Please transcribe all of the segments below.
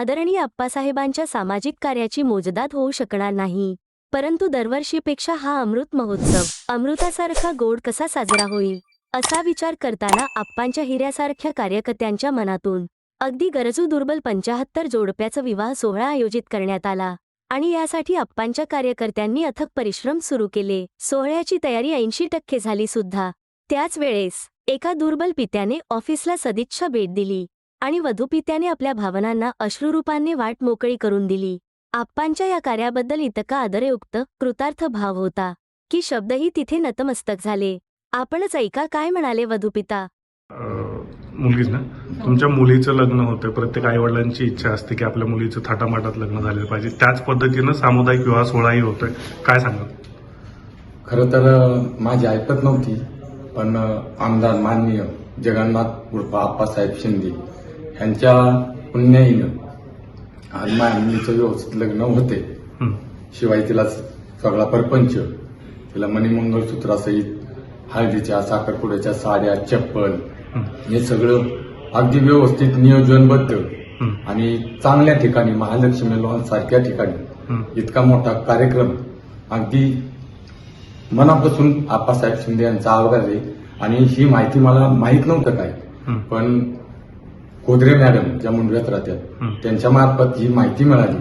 आदरणीय अप्पासाहेबांच्या सामाजिक कार्याची मोजदाद होऊ शकणार नाही. परंतु दरवर्षीपेक्षा हा अमृत महोत्सव अमृतासारखा गोड कसा साजरा होईल असा विचार करताना आप्पांच्या हिऱ्यासारख्या कार्यकर्त्यांच्या मनातून अगदी गरजू दुर्बल पंचाहत्तर जोडप्याचा विवाह सोहळा आयोजित करण्यात आला आणि यासाठी आप्पांच्या कार्यकर्त्यांनी अथक परिश्रम सुरू केले. सोहळ्याची तयारी ऐंशी टक्के झाली सुद्धा. त्याच वेळेस एका दुर्बल पित्याने ऑफिसला सदिच्छा भेट दिली. आणि वधूपित्याने आपल्या भावनांना अश्रुरूपांनी वाट मोकळी करून दिली. आप्पांच्या या कार्याबद्दल इतका आदरयुक्त कृतार्थ भाव होता की शब्दही तिथे नतमस्तक झाले. आपणच ऐका काय म्हणाले वधूपिता? मुलगीच ना? तुमच्या मुलीचं लग्न होतं. प्रत्येक आईवडिलांची इच्छा असते की आपल्या मुलीचं थाटामाटात लग्न झालं पाहिजे. त्याच पद्धतीनं सामुदायिक विवाह सोहळाही होतोय. काय सांगा खरं तर माझी ऐकत नव्हती पण आमदार माननीय जगन्नाथ उर्फ आप्पासाहेब शिंदे यांच्या पुण्याईनं आज माझ्या मुलीचं व्यवस्थित लग्न होते. शिवाय तिला सगळा परपंच तिला मणिमंगळसूत्रासहित हळदीच्या साखरपुड्याच्या साड्या चप्पल हं, सगळं अगदी व्यवस्थित नियोजनबद्ध आणि चांगल्या ठिकाणी महालक्ष्मी लॉन सारख्या ठिकाणी. इतका मोठा कार्यक्रम. अगदी मनापासून आप्पासाहेब शिंदे यांचा आवाज आहे. आणि ही माहिती मला माहीत नव्हतं काय. पण कोदरे मॅडम ज्या मुंडव्यात राहतात हं. त्यांच्या मार्फत ही माहिती मिळाली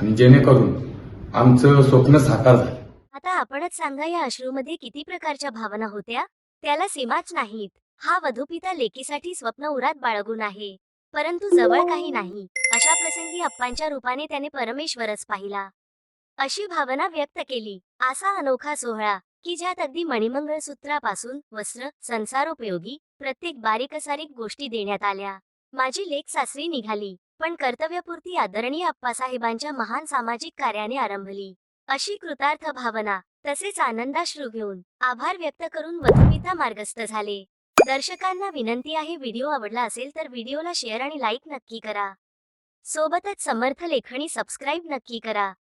आणि जेणेकरून आमचं स्वप्न साकार झालं. आता आपणच सांगा या अश्रूमध्ये किती प्रकारच्या भावना होत्या? त्याला सीमाच नाहीत. हा वधूपिता लेकीसाठी स्वप्न उरात बाळगून आहे. परंतु जवळ काही नाही. अशा प्रसंगी अप्पांच्या रूपाने त्याने परमेश्वरच पाहिला. अशी भावना व्यक्त केली. असा अनोखा सोहळा की ज्यात अगदी मणिमंगळसूत्रापासून वस्त्र संसारोपयोगी प्रत्येक बारीकसारीक गोष्टी देण्यात आल्या. माझी लेख सासरी निघाली पण कर्तव्यपूर्ती आदरणीय अप्पासाहेबांच्या महान सामाजिक कार्याने आरंभली. अशी कृतार्थ भावना तसेच आनंदाश्रू घेऊन आभार व्यक्त करून वधुपिता मार्गस्थ झाले. दर्शकांना विनंती आहे व्हिडिओ आवडला असेल तर व्हिडिओला शेअर आणि लाईक नक्की करा. सोबतच समर्थ लेखणी सबस्क्राईब नक्की करा.